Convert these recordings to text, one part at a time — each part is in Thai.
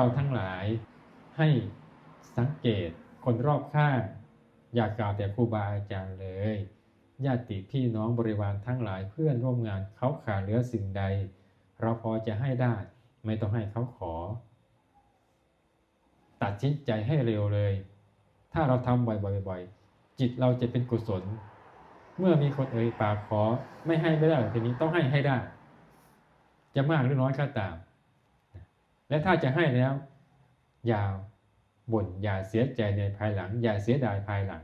เราทั้งหลาย ให้สังเกตคนรอบข้าง อย่ากกล่าวแต่ครูบาอาจารย์เลยญาติพี่น้องบริวารทั้งหลายเพื่อนร่วมงานเขาขาดเหลือสิ่งใด เราพอจะให้ได้ ไม่ต้องให้เขาขอ ตัดสินใจให้เร็วเลย ถ้าเราทำบ่อยๆจิตเราจะเป็นกุศล เมื่อมีคนเอ่ยปากขอไม่ให้ไม่ได้ทีนี้ต้องให้ให้ได้ จะมากหรือน้อยก็ตาม และถ้าจะให้แล้ว อย่าบ่นอย่าเสียใจในภายหลัง อย่าเสียดายภายหลัง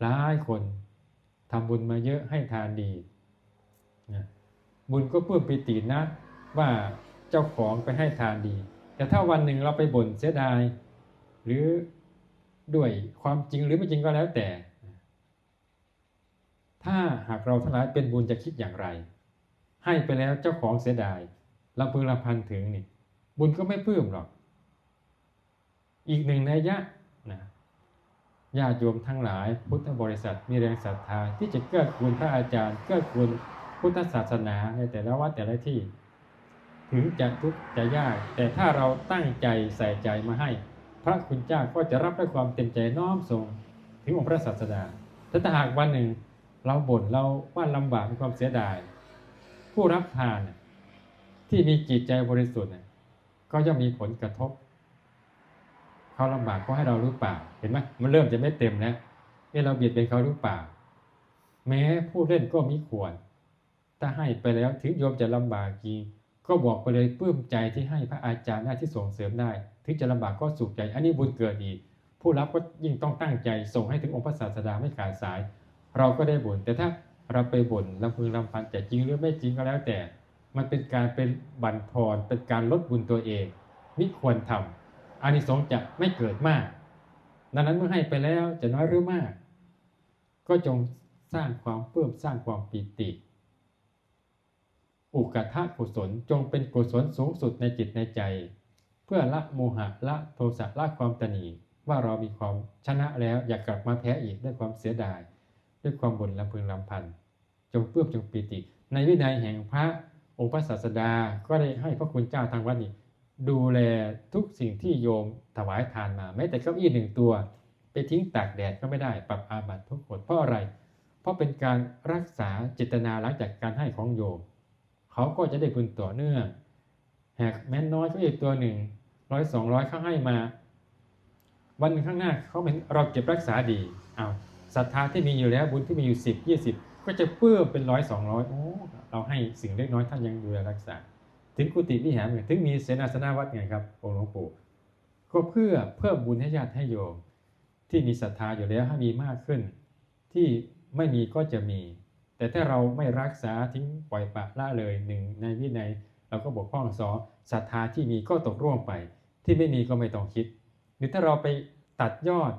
หลายคนทำบุญมาเยอะให้ทานดีนะบุญก็เพื่อปิตินะ ว่าเจ้าของไปให้ทานดี แต่ถ้าวันหนึ่งเราไปบ่นเสียดาย หรือด้วยความจริงหรือไม่จริงก็แล้วแต่ ถ้าหากเราทั้งหลายเป็นบุญจะคิดอย่างไร ให้ไปแล้วเจ้าของเสียดายลำพึงลำพันถึงนี่ บุญก็ไม่เพิ่มหรอก อีกหนึ่งนัยยะนะญาติโยมทั้งหลาย พุทธบริษัทมีแรงศรัทธาที่จะเกื้อกูลพระอาจารย์ เกื้อกูลพุทธศาสนาในแต่ละวัดแต่ละที่ ถึงจะทุกข์จะยาก แต่ถ้าเราตั้งใจใส่ใจมาให้ พระคุณเจ้าก็จะรับด้วยความเต็มใจน้อมส่งถึงองค์พระศาสดาถ้าหากวันหนึ่งเราบ่นเราว่าลำบากมีความเสียดาย ผู้รับทานที่มีจิตใจบริสุทธิ์ ก็ย่อมมีผลกระทบเขาลำบากก็ให้เรารู้เปล่า เห็นไหมมันเริ่มจะไม่เต็มแล้วเอะเราเบียดเบียนเขารู้เปล่า แม้ผู้เล่นก็มีควร ถ้าให้ไปแล้วถึงโยมจะลำบากจริงก็บอกไปเลยปลื้มใจที่ให้พระอาจารย์ได้ที่ส่งเสริมได้ ถึงจะลำบากก็สุขใจ อันนี้บุญเกิดอีก ผู้รับก็ยิ่งต้องตั้งใจส่งให้ถึงองค์พระศาสดาไม่ขาดสาย เราก็ได้บุญแต่ถ้าเราไปบ่นลำพึงลำพันแต่จริงหรือไม่จริงก็แล้วแต่ มันเป็นการเป็นบั่นทอนเป็นการลดบุญตัวเองมิควรทำอานิสงส์จะไม่เกิดมาก ดังนั้นเมื่อให้ไปแล้วจะน้อยหรือมาก ก็จงสร้างความเพิ่มสร้างความปีติ อุกทะกุศลจงเป็นกุศลสูงสุดในจิตในใจ เพื่อละโมหะละโทสะละความตนีว่าเรามีความชนะแล้วอยากกลับมาแพ้อีกด้วยความเสียดาย ด้วยความบ่นลำพึงลำพันจงเปื้อมจงปีติ ในวินัยแห่งพระ องค์พระศาสดาก็ได้ให้พระคุณเจ้าทางวัดนี้ดูแลทุกสิ่งที่โยมถวายทานมาแม้แต่เก้าอี้หนึ่งตัว ไปทิ้งตากแดดก็ไม่ได้ปรับอาบัติทุกกฎเพราะอะไร เพราะเป็นการรักษาเจตนาหลังจากการให้ของโยม เขาก็จะได้บุญต่อเนื่องหากแม้นน้อยก็อีกตัวหนึ่งร้อยสองร้อยเขาให้มา วันข้างหน้าเขาเป็นเราเก็บรักษาดีเอาศรัทธาที่มีอยู่แล้วบุญที่มีอยู่สิบยี่สิบก็จะเพิ่มเป็นร้อยสองร้อยโอ้ เราให้สิ่งเล็กน้อยท่านยังดูแลรักษา ถึงกุฏิวิหารเนี่ยถึงมีเสนาสนะวัดไงครับองค์หลวงปู่ก็เพื่อเพิ่มบุญให้ญาติให้โยมที่มีศรัทธาอยู่แล้วให้มีมากขึ้น ที่ไม่มีก็จะมี แต่ถ้าเราไม่รักษาทิ้งปล่อยปละละเลยหนึ่งในวินัยเราก็บกพร่องสองศรัทธาที่มีก็ตกร่วงไป ที่ไม่มีก็ไม่ต้องคิด หรือถ้าเราไปตัดยอด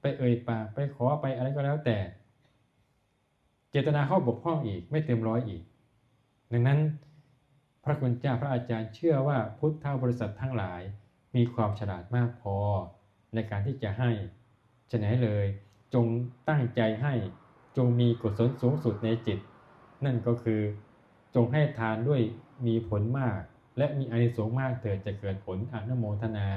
ไปเอ่ยปากไปขอไปอะไรก็แล้วแต่ เจตนาเข้าบกพร่องอีกไม่เต็มร้อยอีก ดังนั้น พระคุณเจ้าพระอาจารย์เชื่อว่าพุทธบริษัททั้งหลายมีความฉลาดมากพอในการที่จะให้ฉะนั้นเลย จงตั้งใจให้จงมีกุศลสูงสุดในจิต นั่นก็คือจงให้ทานด้วยมีผลมาก และมีอานิสงส์มากเถิดจะเกิดผลอนุโมทนา